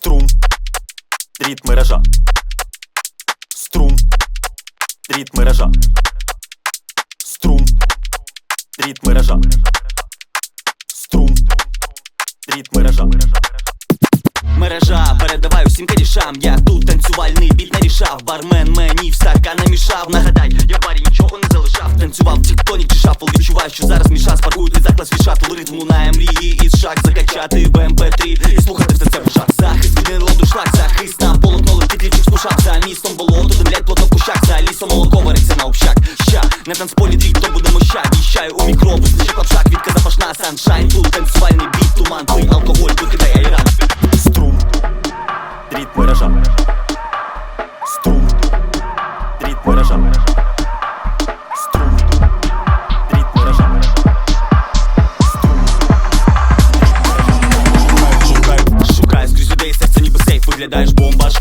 Струм, дріт мережа. Струм, дріт мережа. Струм, дріт мережа. Струм, дріт мережа. Мережа, передавай усім корішам Я тут танцювальний біт нарішав. Бармен мені в стакан намішав. Нагадай, я в барі нічого не залишав. Танцював тіктонік чи шафл. Відчуваю, що зараз мій шанс Паркуйте заклад свій шатл Ритму на мрії із шаг Закачати. В містом болото, димлять плотно в кущах За лісом молоко вариться на общак. Ща, на танцполі дріт, то буде мощак Віщаю у мікро, визначе клапшак Відка запашна, саншайн. Тут танцювальний біт, туман, пий, алкоголь, викидай айран Струм, дріт мережа. Струм, дріт мережа. Струм, дріт мережа. Шукаю скрізь людей, серце ніби сейф. Виглядаєш бомбаш,